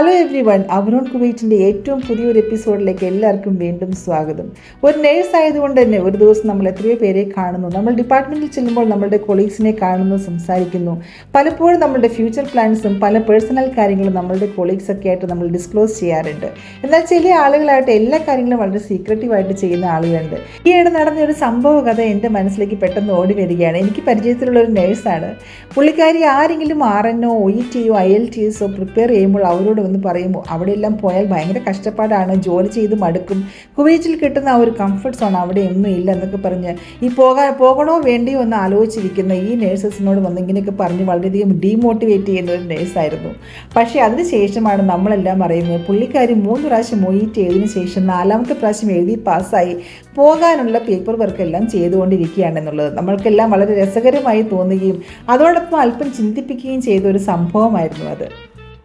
Hello everyone അവരോൺ കുവൈറ്റിന്റെ ഏറ്റവും പുതിയൊരു എപ്പിസോഡിലേക്ക് എല്ലാവർക്കും വീണ്ടും സ്വാഗതം. ഒരു നേഴ്സ് ആയതുകൊണ്ട് തന്നെ ഒരു ദിവസം നമ്മൾ എത്രയോ പേരെ കാണുന്നു. നമ്മൾ ഡിപ്പാർട്ട്മെന്റിൽ ചെല്ലുമ്പോൾ നമ്മളുടെ കൊളീഗ്സിനെ കാണുന്നു സംസാരിക്കുന്നു. പലപ്പോഴും നമ്മളുടെ ഫ്യൂച്ചർ പ്ലാൻസും പല പേഴ്സണൽ കാര്യങ്ങളും നമ്മളുടെ കൊളീഗ്സൊക്കെ ആയിട്ട് നമ്മൾ ഡിസ്ക്ലോസ് ചെയ്യാറുണ്ട്. എന്നാൽ ചില ആളുകളായിട്ട് എല്ലാ കാര്യങ്ങളും വളരെ സീക്രട്ടീവായിട്ട് ചെയ്യുന്ന ആളുകളുണ്ട്. ഈയിടെ നടന്ന ഒരു സംഭവ കഥ എന്റെ മനസ്സിലേക്ക് പെട്ടെന്ന് ഓടി വരികയാണ്. എനിക്ക് പരിചയത്തിലുള്ള ഒരു നേഴ്സാണ് പുള്ളിക്കാരി ആരെങ്കിലും ആർ എൻ ഒ ഇ ടിയോ ഐ എൽ ടി എസോ പ്രിപ്പയർ ചെയ്യുമ്പോൾ അവരോട് ഒന്ന് പറയുമ്പോൾ അവിടെയെല്ലാം പോയാൽ ഭയങ്കര കഷ്ടപ്പാടാണ്. ജോലി ചെയ്ത് മടുക്കും. കുവൈറ്റിൽ കിട്ടുന്ന ആ ഒരു കംഫർട്ട് സോൺ അവിടെ ഒന്നും ഇല്ല എന്നൊക്കെ പറഞ്ഞ് ഈ പോകാൻ പോകണോ വേണ്ടിയോ എന്ന് ആലോചിച്ചിരിക്കുന്ന ഈ നേഴ്സസിനോട് വന്ന് ഇങ്ങനെയൊക്കെ പറഞ്ഞ് വളരെയധികം ഡീമോട്ടിവേറ്റ് ചെയ്യുന്ന ഒരു നേഴ്സായിരുന്നു പക്ഷേ അതിന് ശേഷമാണ് നമ്മളെല്ലാം അറിയുന്നത് പുള്ളിക്കാരി മൂന്ന് പ്രാവശ്യം മൊയ്റ്റ് എഴുതിന് ശേഷം നാലാമത്തെ പ്രാവശ്യം എഴുതി പാസ്സായി പോകാനുള്ള പേപ്പർ വർക്ക് എല്ലാം ചെയ്തുകൊണ്ടിരിക്കുകയാണെന്നുള്ളത് നമ്മൾക്കെല്ലാം വളരെ രസകരമായി തോന്നുകയും അതോടൊപ്പം അല്പം ചിന്തിപ്പിക്കുകയും ചെയ്ത ഒരു സംഭവമായിരുന്നു അത്.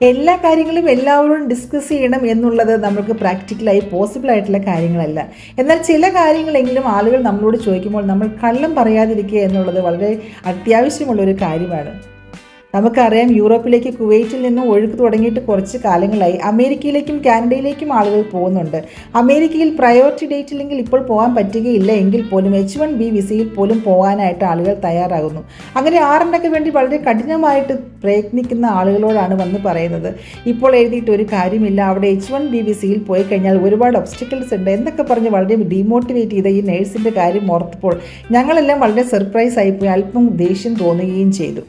എല്ലാ കാര്യങ്ങളും എല്ലാവരും ഡിസ്കസ് ചെയ്യണം എന്നുള്ളത് നമുക്ക് പ്രാക്ടിക്കലായി പോസിബിൾ ആയിട്ടുള്ള കാര്യങ്ങളല്ല. എന്നാൽ ചില കാര്യങ്ങളെങ്കിലും ആളുകൾ നമ്മളോട് ചോദിക്കുമ്പോൾ നമ്മൾ കള്ളം പറയാതിരിക്കുക എന്നുള്ളത് വളരെ അത്യാവശ്യമുള്ള ഒരു കാര്യമാണ്. നമുക്കറിയാം യൂറോപ്പിലേക്ക് കുവൈറ്റിൽ നിന്നും ഒഴുക്ക് തുടങ്ങിയിട്ട് കുറച്ച് കാലങ്ങളായി. അമേരിക്കയിലേക്കും കാനഡയിലേക്കും ആളുകൾ പോകുന്നുണ്ട്. അമേരിക്കയിൽ പ്രയോറിറ്റി ഡേറ്റ് ഇല്ലെങ്കിൽ ഇപ്പോൾ പോകാൻ പറ്റുകയില്ല. എങ്കിൽ പോലും എച്ച് വൺ ബി വിസയിൽ പോലും പോകാനായിട്ട് ആളുകൾ തയ്യാറാകുന്നു. അങ്ങനെ ആറിനൊക്കെ വേണ്ടി വളരെ കഠിനമായിട്ട് പ്രയത്നിക്കുന്ന ആളുകളോടാണ് വന്ന് പറയുന്നത്. ഇപ്പോൾ എഴുതിയിട്ട് ഒരു കാര്യമില്ല. അവിടെ എച്ച് വൺ ബി വിസയിൽ പോയി കഴിഞ്ഞാൽ ഒരുപാട് ഒബ്സ്റ്റക്കിൾസ് ഉണ്ട് എന്നൊക്കെ പറഞ്ഞ് വളരെ ഡീമോട്ടിവേറ്റ് ചെയ്ത ഈ നേഴ്സിന്റെ കാര്യം ഓർത്തപ്പോൾ ഞങ്ങളെല്ലാം വളരെ സർപ്രൈസ് ആയിപ്പോയി അല്പം ദേഷ്യം തോന്നുകയും ചെയ്തു.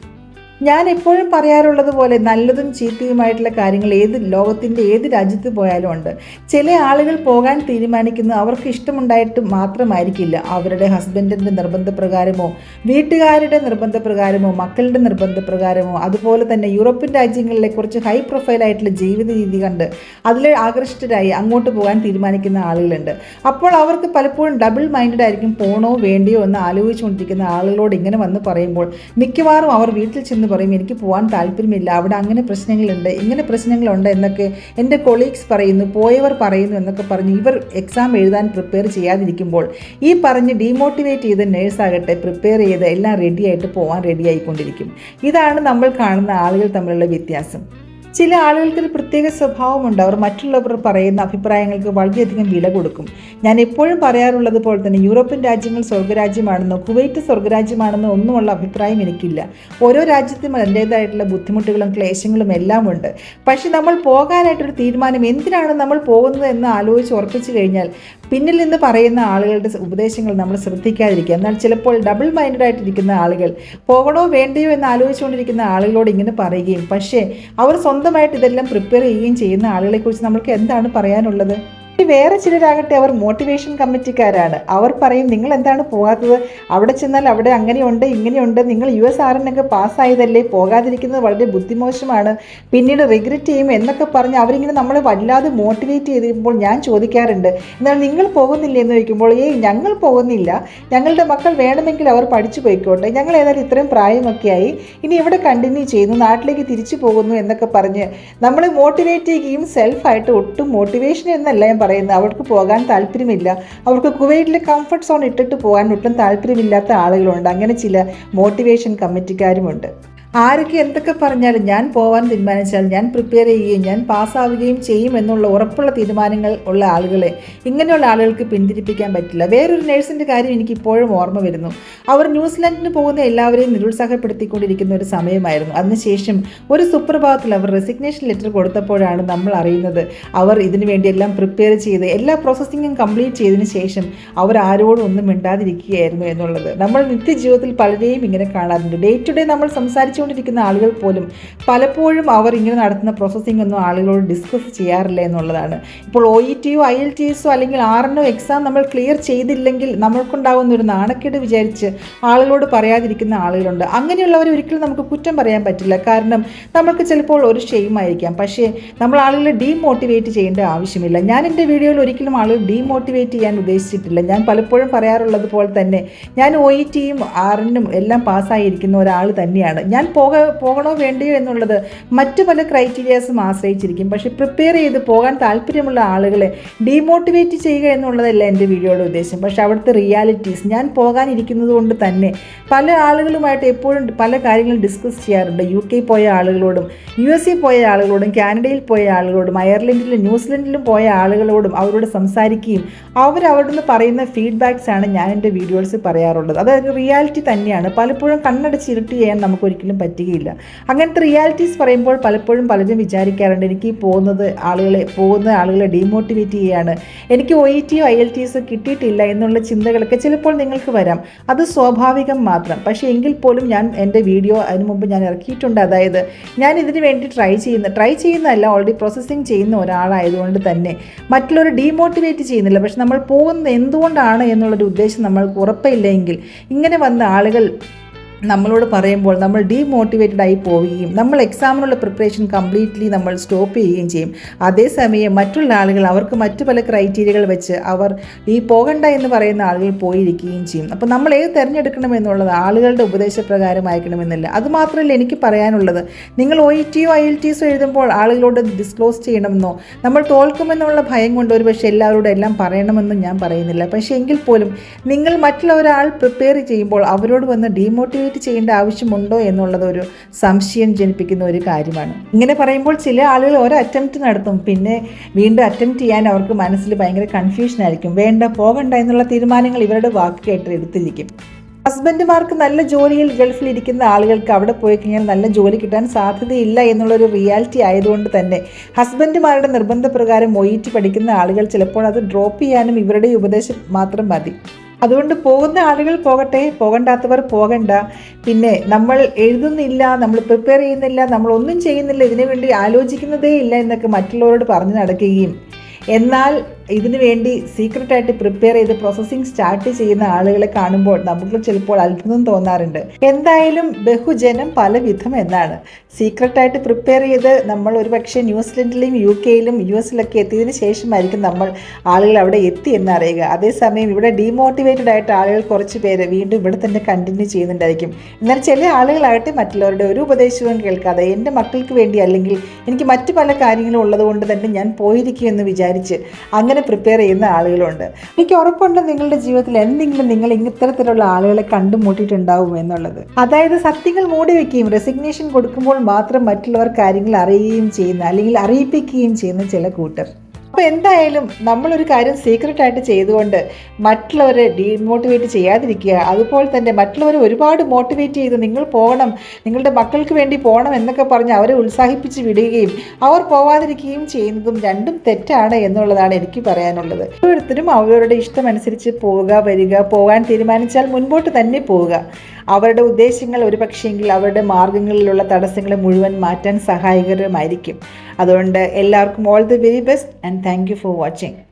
ഞാൻ എപ്പോഴും പറയാറുള്ളത് പോലെ നല്ലതും ചീത്തയുമായിട്ടുള്ള കാര്യങ്ങൾ ഏത് ലോകത്തിന്റെ ഏത് രാജ്യത്ത് പോയാലും ഉണ്ട്. ചില ആളുകൾ പോകാൻ തീരുമാനിക്കുന്നത് അവർക്ക് ഇഷ്ടമുണ്ടായിട്ട് മാത്രമായിരിക്കില്ല. അവരുടെ ഹസ്ബൻഡിന്റെ നിർബന്ധപ്രകാരമോ വീട്ടുകാരുടെ നിർബന്ധപ്രകാരമോ മക്കളുടെ നിർബന്ധപ്രകാരമോ അതുപോലെ തന്നെ യൂറോപ്യൻ രാജ്യങ്ങളിലെ കുറച്ച് ഹൈ പ്രൊഫൈലായിട്ടുള്ള ജീവിത രീതി കണ്ട് അതിൽ ആകൃഷ്ടരായി അങ്ങോട്ട് പോകാൻ തീരുമാനിക്കുന്ന ആളുകളുണ്ട്. അപ്പോൾ അവർക്ക് പലപ്പോഴും ഡബിൾ മൈൻഡഡ് ആയിരിക്കും പോണോ വേണ്ടിയോ എന്ന് ആലോചിച്ചുകൊണ്ടിരിക്കുന്ന ആളുകളോട് ഇങ്ങനെ വന്ന് പറയുമ്പോൾ മിക്കവാറും അവർ വീട്ടിൽ ചെന്ന് പറയും എനിക്ക് പോകാൻ താല്പര്യമില്ല അവിടെ അങ്ങനെ പ്രശ്നങ്ങളുണ്ട് ഇങ്ങനെ പ്രശ്നങ്ങളുണ്ട് എന്നൊക്കെ എന്റെ കൊളീഗ്സ് പറയുന്നു പോയവർ പറയുന്നു എന്നൊക്കെ പറഞ്ഞ് ഇവർ എക്സാം എഴുതാൻ പ്രിപ്പയർ ചെയ്യാതിരിക്കുമ്പോൾ ഈ പറഞ്ഞ് ഡീമോട്ടിവേറ്റ് ചെയ്ത നേഴ്സാകട്ടെ പ്രിപ്പയർ ചെയ്ത് എല്ലാം റെഡിയായിട്ട് പോകാൻ റെഡിയായിക്കൊണ്ടിരിക്കും ഇതാണ് നമ്മൾ കാണുന്ന ആളുകൾ തമ്മിലുള്ള വ്യത്യാസം. ചില ആളുകൾക്ക് ഒരു പ്രത്യേക സ്വഭാവമുണ്ട്. അവർ മറ്റുള്ളവർ പറയുന്ന അഭിപ്രായങ്ങൾക്ക് വളരെയധികം വില കൊടുക്കും. ഞാൻ എപ്പോഴും പറയാറുള്ളത് പോലെ തന്നെ യൂറോപ്യൻ രാജ്യങ്ങൾ സ്വർഗരാജ്യമാണെന്നോ കുവൈറ്റ് സ്വർഗരാജ്യമാണെന്നോ ഒന്നുമുള്ള അഭിപ്രായം എനിക്കില്ല. ഓരോ രാജ്യത്തും അതിന്റേതായിട്ടുള്ള ബുദ്ധിമുട്ടുകളും ക്ലേശങ്ങളും എല്ലാം ഉണ്ട് പക്ഷെ നമ്മൾ പോകാനായിട്ടൊരു തീരുമാനം എന്തിനാണ് നമ്മൾ പോകുന്നത് എന്ന് ആലോചിച്ച് ഉറപ്പിച്ചു കഴിഞ്ഞാൽ പിന്നിൽ നിന്ന് പറയുന്ന ആളുകളുടെ ഉപദേശങ്ങൾ നമ്മൾ ശ്രദ്ധിക്കാതിരിക്കുക. എന്നാൽ ചിലപ്പോൾ ഡബിൾ മൈൻഡഡ് ആയിട്ടിരിക്കുന്ന ആളുകൾ പോകണോ വേണ്ടയോ എന്ന് ആലോചിച്ചുകൊണ്ടിരിക്കുന്ന ആളുകളോട് ഇങ്ങനെ പറയുകയും പക്ഷേ അവർ സ്വന്തമായിട്ട് ഇതെല്ലാം പ്രിപ്പയർ ചെയ്യുകയും ചെയ്യുന്ന ആളുകളെക്കുറിച്ച് നമ്മൾക്ക് എന്താണ് പറയാനുള്ളത്? വേറെ ചിലരാകട്ടെ അവർ മോട്ടിവേഷൻ കമ്മിറ്റിക്കാരാണ് അവർ പറയും നിങ്ങൾ എന്താണ് പോകാത്തത്? അവിടെ ചെന്നാൽ അവിടെ അങ്ങനെയുണ്ട് ഇങ്ങനെയുണ്ട്. നിങ്ങൾ യു എസ് ആറിനൊക്കെ പാസ്സായതല്ലേ? പോകാതിരിക്കുന്നത് വളരെ ബുദ്ധിമോശമാണ്. പിന്നീട് റിഗ്രറ്റ് ചെയ്യും എന്നൊക്കെ പറഞ്ഞ് അവരിങ്ങനെ നമ്മളെ വല്ലാതെ മോട്ടിവേറ്റ് ചെയ്തിരിക്കുമ്പോൾ ഞാൻ ചോദിക്കാറുണ്ട്. എന്നാൽ നിങ്ങൾ പോകുന്നില്ല എന്ന് ചോദിക്കുമ്പോൾ ഏയ് ഞങ്ങൾ പോകുന്നില്ല. ഞങ്ങളുടെ മക്കൾ വേണമെങ്കിൽ അവർ പഠിച്ചു പോയിക്കോട്ടെ. ഞങ്ങൾ ഏതായാലും ഇത്രയും പ്രായമൊക്കെയായി. ഇനി ഇവിടെ കണ്ടിന്യൂ ചെയ്യുന്നു നാട്ടിലേക്ക് തിരിച്ചു പോകുന്നു എന്നൊക്കെ പറഞ്ഞ് നമ്മളെ മോട്ടിവേറ്റ് ചെയ്യുകയും സെൽഫായിട്ട് ഒട്ടും മോട്ടിവേഷൻ എന്നല്ല ഞാൻ പറയുന്നത്. അവർക്ക് പോകാൻ താല്പര്യമില്ല. അവർക്ക് കുവൈറ്റിലെ കംഫർട്ട് സോൺ ഇട്ടിട്ട് പോകാൻ ഒട്ടും താല്പര്യമില്ലാത്ത ആളുകളുണ്ട്. അങ്ങനെ ചില മോട്ടിവേഷൻ കമ്മിറ്റിക്കാരുമുണ്ട് ആരൊക്കെ എന്തൊക്കെ പറഞ്ഞാലും ഞാൻ പോവാൻ തീരുമാനിച്ചാൽ ഞാൻ പ്രിപ്പയർ ചെയ്യുകയും ഞാൻ പാസ്സാവുകയും ചെയ്യും എന്നുള്ള ഉറപ്പുള്ള തീരുമാനങ്ങൾ ഉള്ള ആളുകളെ ഇങ്ങനെയുള്ള ആളുകൾക്ക് പിന്തിരിപ്പിക്കാൻ പറ്റില്ല. വേറൊരു നേഴ്സിന്റെ കാര്യം എനിക്ക് ഇപ്പോഴും ഓർമ്മ വരുന്നു. അവർ ന്യൂസിലാൻഡിന് പോകുന്ന എല്ലാവരെയും നിരുത്സാഹപ്പെടുത്തിക്കൊണ്ടിരിക്കുന്ന ഒരു സമയമായിരുന്നു. അതിനുശേഷം ഒരു സുപ്രഭാതത്തിൽ അവർ റെസിഗ്നേഷൻ ലെറ്റർ കൊടുത്തപ്പോഴാണ് നമ്മൾ അറിയുന്നത് അവർ ഇതിനു വേണ്ടിയെല്ലാം പ്രിപ്പയർ ചെയ്ത് എല്ലാ പ്രോസസ്സിങ്ങും കംപ്ലീറ്റ് ചെയ്തതിന് ശേഷം അവർ ആരോടും ഒന്നും മിണ്ടാതിരിക്കുകയായിരുന്നു എന്നുള്ളത്. നമ്മൾ നിത്യജീവിതത്തിൽ പലരെയും ഇങ്ങനെ കാണാറുണ്ട്. ഡേ ടു ഡേ നമ്മൾ സംസാരിച്ചുകൊണ്ടിരിക്കുന്ന ആളുകൾ പോലും പലപ്പോഴും അവർ ഇങ്ങനെ നടത്തുന്ന പ്രോസസ്സിംഗ് ഒന്നും ആളുകളോട് ഡിസ്കസ് ചെയ്യാറില്ല എന്നുള്ളതാണ്. ഇപ്പോൾ ഒ ഇ ടിയോ ഐ എൽ ടി എസോ അല്ലെങ്കിൽ ആറിനോ എക്സാം നമ്മൾ ക്ലിയർ ചെയ്തില്ലെങ്കിൽ നമ്മൾക്കുണ്ടാകുന്ന ഒരു നാണക്കേട് വിചാരിച്ച് ആളുകളോട് പറയാതിരിക്കുന്ന ആളുകളുണ്ട്. അങ്ങനെയുള്ളവർ ഒരിക്കലും നമുക്ക് കുറ്റം പറയാൻ പറ്റില്ല. കാരണം നമുക്ക് ചിലപ്പോൾ ഒരു ഷെയിമായിരിക്കാം പക്ഷേ നമ്മൾ ആളുകളെ ഡീമോട്ടിവേറ്റ് ചെയ്യേണ്ട ആവശ്യമില്ല. ഞാൻ എന്റെ വീഡിയോയിൽ ഒരിക്കലും ആളുകൾ ഡീമോട്ടിവേറ്റ് ചെയ്യാൻ ഉദ്ദേശിച്ചിട്ടില്ല. ഞാൻ പലപ്പോഴും പറയാറുള്ളത് പോലെ തന്നെ ഞാൻ ഒ ഇ ടിയും ആറിനും എല്ലാം പാസ്സായിരിക്കുന്ന ഒരാൾ തന്നെയാണ്. ഞാൻ പോക പോകണോ വേണ്ടയോ എന്നുള്ളത് മറ്റു പല ക്രൈറ്റീരിയാസും ആശ്രയിച്ചിരിക്കും. പക്ഷേ പ്രിപ്പയർ ചെയ്ത് പോകാൻ താല്പര്യമുള്ള ആളുകളെ ഡീമോട്ടിവേറ്റ് ചെയ്യുക എന്നുള്ളതല്ല എന്റെ വീഡിയോയുടെ ഉദ്ദേശം. പക്ഷേ അവിടുത്തെ റിയാലിറ്റീസ് ഞാൻ പോകാനിരിക്കുന്നത് കൊണ്ട് തന്നെ പല ആളുകളുമായിട്ട് എപ്പോഴും പല കാര്യങ്ങളും ഡിസ്കസ് ചെയ്യാറുണ്ട്. യു കെ പോയ ആളുകളോടും യു എസ് പോയ ആളുകളോടും കാനഡയിൽ പോയ ആളുകളോടും അയർലൻഡിലും ന്യൂസിലൻഡിലും പോയ ആളുകളോടും അവരോട് സംസാരിക്കുകയും അവർ നിന്ന് പറയുന്ന ഫീഡ്ബാക്സ് ആണ് ഞാൻ എന്റെ വീഡിയോസിൽ പറയാറുള്ളത്. അതായത് റിയാലിറ്റി തന്നെയാണ്. പലപ്പോഴും കണ്ണടച്ച് ഇരുട്ട് ചെയ്യാൻ നമുക്ക് ഒരിക്കലും പറ്റുകയില്ല. അങ്ങനത്തെ റിയാലിറ്റീസ് പറയുമ്പോൾ പലപ്പോഴും പലരും വിചാരിക്കാറുണ്ട് എനിക്ക് പോകുന്നത് ആളുകളെ പോകുന്ന ആളുകളെ ഡീമോട്ടിവേറ്റ് ചെയ്യുകയാണ് എനിക്ക് ഒ ഇ ടിയോ ഐ എൽ ടി കിട്ടിയിട്ടില്ല എന്നുള്ള ചിന്തകളൊക്കെ ചിലപ്പോൾ നിങ്ങൾക്ക് വരാം. അത് സ്വാഭാവികം മാത്രം. പക്ഷേ എങ്കിൽ പോലും ഞാൻ എന്റെ വീഡിയോ അതിനു മുമ്പ് ഞാൻ ഇറക്കിയിട്ടുണ്ട്. അതായത് ഞാൻ ഇതിന് വേണ്ടി ട്രൈ ചെയ്യുന്ന ട്രൈ ചെയ്യുന്നതല്ല ഓൾറെഡി പ്രോസസ്സിങ് ചെയ്യുന്ന ഒരാളായതുകൊണ്ട് തന്നെ. മറ്റുള്ളവർ ഡീമോട്ടിവേറ്റ് ചെയ്യുന്നില്ല. പക്ഷെ നമ്മൾ പോകുന്നത് എന്തുകൊണ്ടാണ് എന്നുള്ളൊരു ഉദ്ദേശം നമ്മൾക്ക് ഉറപ്പില്ലെങ്കിൽ ഇങ്ങനെ വന്ന ആളുകൾ നമ്മളോട് പറയുമ്പോൾ നമ്മൾ ഡീമോട്ടിവേറ്റഡ് ആയി പോവുകയും നമ്മൾ എക്സാമിനുള്ള പ്രിപ്പറേഷൻ കംപ്ലീറ്റ്ലി നമ്മൾ സ്റ്റോപ്പ് ചെയ്യുകയും ചെയ്യും. അതേസമയം മറ്റുള്ള ആളുകൾ അവർക്ക് മറ്റു പല ക്രൈറ്റീരിയകൾ വെച്ച് അവർ ഈ പോകണ്ട എന്ന് പറയുന്ന ആളുകൾ പോയിരിക്കുകയും ചെയ്യും. അപ്പോൾ നമ്മൾ ഏത് തിരഞ്ഞെടുക്കണം എന്നുള്ളത് ആളുകളുടെ ഉപദേശപ്രകാരം അയക്കണമെന്നില്ല അതുമാത്രമല്ല എനിക്ക് പറയാനുള്ളത് നിങ്ങൾ ഒ ഇ ടിയോ ഐ എൽ ടിസോ എഴുതുമ്പോൾ ആളുകളോട് ഡിസ്ക്ലോസ് ചെയ്യണമെന്നോ നമ്മൾ തോൽക്കുമെന്നുള്ള ഭയം കൊണ്ട് ഒരു പക്ഷേ എല്ലാവരോടും എല്ലാം പറയണമെന്നും ഞാൻ പറയുന്നില്ല. പക്ഷേ എങ്കിൽ പോലും നിങ്ങൾ മറ്റുള്ള ഒരാൾ പ്രിപ്പയർ ചെയ്യുമ്പോൾ അവരോട് വന്ന് ഡീമോട്ടിവേറ്റ് ചെയ്യേണ്ട ആവശ്യമുണ്ടോ എന്നുള്ളത് ഒരു സംശയം ജനിപ്പിക്കുന്ന ഒരു കാര്യമാണ്. ഇങ്ങനെ പറയുമ്പോൾ ചില ആളുകൾ ഒരു അറ്റംപ്റ്റ് നടത്തും. പിന്നെ വീണ്ടും അറ്റംപ്റ്റ് ചെയ്യാൻ അവർക്ക് മനസ്സിൽ ഭയങ്കര കൺഫ്യൂഷൻ ആയിരിക്കും. വേണ്ട പോകണ്ട എന്നുള്ള തീരുമാനങ്ങൾ ഇവരുടെ വാക്ക് കേട്ട് എടുത്തിരിക്കും. ഹസ്ബൻഡുമാർക്ക് നല്ല ജോലിയിൽ ഗൾഫിൽ ഇരിക്കുന്ന ആളുകൾക്ക് അവിടെ പോയി കഴിഞ്ഞാൽ നല്ല ജോലി കിട്ടാൻ സാധ്യതയില്ല എന്നുള്ളൊരു റിയാലിറ്റി ആയതുകൊണ്ട് തന്നെ ഹസ്ബൻഡുമാരുടെ നിർബന്ധപ്രകാരം മൊയ്റ്റ് പഠിക്കുന്ന ആളുകൾ ചിലപ്പോൾ അത് ഡ്രോപ്പ് ചെയ്യാനും ഇവരുടെ ഉപദേശം മാത്രം മതി. അതുകൊണ്ട് പോകുന്ന ആളുകൾ പോകട്ടെ പോകണ്ടാത്തവർ പോകണ്ട. പിന്നെ നമ്മൾ എഴുതുന്നില്ല നമ്മൾ പ്രിപ്പയർ ചെയ്യുന്നില്ല നമ്മൾ ഒന്നും ചെയ്യുന്നില്ല ഇതിനു വേണ്ടി ആലോചിക്കുന്നതേ ഇല്ല എന്നൊക്കെ മറ്റുള്ളവരോട് പറഞ്ഞു നടക്കുകയും. എന്നാൽ ഇതിനു വേണ്ടി സീക്രട്ടായിട്ട് പ്രിപ്പയർ ചെയ്ത് പ്രോസസ്സിംഗ് സ്റ്റാർട്ട് ചെയ്യുന്ന ആളുകളെ കാണുമ്പോൾ നമുക്ക് ചിലപ്പോൾ അത്ഭുതം തോന്നാറുണ്ട്. എന്തായാലും ബഹുജനം പലവിധം എന്നാണ്. സീക്രട്ടായിട്ട് പ്രിപ്പയർ ചെയ്ത് നമ്മൾ ഒരുപക്ഷെ ന്യൂസിലൻഡിലും യു കെയിലും യു എസിലൊക്കെ എത്തിയതിനു ശേഷമായിരിക്കും നമ്മൾ ആളുകൾ അവിടെ എത്തി എന്നറിയുക. അതേസമയം ഇവിടെ ഡീമോട്ടിവേറ്റഡ് ആയിട്ട് ആളുകൾ കുറച്ച് പേര് വീണ്ടും ഇവിടെ തന്നെ കണ്ടിന്യൂ ചെയ്യുന്നുണ്ടായിരിക്കും. എന്നാൽ ചില ആളുകളാകട്ടെ മറ്റുള്ളവരുടെ ഒരു ഉപദേശവും കേൾക്കാതെ എന്റെ മക്കൾക്ക് വേണ്ടി അല്ലെങ്കിൽ എനിക്ക് മറ്റു പല കാര്യങ്ങളും ഉള്ളതുകൊണ്ട് തന്നെ ഞാൻ പോയിരിക്കുമെന്ന് വിചാരിച്ച് അങ്ങനെ പ്രിപ്പയർ ചെയ്യുന്ന ആളുകളുണ്ട്. എനിക്ക് ഉറപ്പുണ്ട് നിങ്ങളുടെ ജീവിതത്തിൽ എന്തെങ്കിലും നിങ്ങൾ ഇത്തരത്തിലുള്ള ആളുകളെ കണ്ടുമുട്ടിയിട്ടുണ്ടാവും എന്നുള്ളത്. അതായത് സത്യങ്ങൾ മൂടി വയ്ക്കുകയും റെസിഗ്നേഷൻ കൊടുക്കുമ്പോൾ മാത്രം മറ്റുള്ളവർ കാര്യങ്ങൾ അറിയുകയും ചെയ്യുന്ന അല്ലെങ്കിൽ അറിയിപ്പിക്കുകയും ചെയ്യുന്ന ചില കൂട്ടർ. അപ്പോൾ എന്തായാലും നമ്മളൊരു കാര്യം സീക്രട്ട് ആയിട്ട് ചെയ്തുകൊണ്ട് മറ്റുള്ളവരെ ഡീമോട്ടിവേറ്റ് ചെയ്യാതിരിക്കുക. അതുപോലെ തന്നെ മറ്റുള്ളവരെ ഒരുപാട് മോട്ടിവേറ്റ് ചെയ്ത് നിങ്ങൾ പോകണം നിങ്ങളുടെ മക്കൾക്ക് വേണ്ടി പോകണം എന്നൊക്കെ പറഞ്ഞ് അവരെ ഉത്സാഹിപ്പിച്ച് വിടുകയും അവർ പോവാതിരിക്കുകയും ചെയ്യുന്നതും രണ്ടും തെറ്റാണ് എന്നുള്ളതാണ് എനിക്ക് പറയാനുള്ളത്. ഓരോരുത്തരും അവരുടെ ഇഷ്ടമനുസരിച്ച് പോവുക വരിക പോകാൻ തീരുമാനിച്ചാൽ മുൻപോട്ട് തന്നെ പോവുക. അവരുടെ ഉദ്ദേശങ്ങൾ ഒരു പക്ഷേങ്കിൽ അവരുടെ മാർഗങ്ങളിലുള്ള തടസ്സങ്ങളെ മുഴുവൻ മാറ്റാൻ സഹായകരമായിരിക്കും. അതുകൊണ്ട് എല്ലാവർക്കും all the very best and thank for watching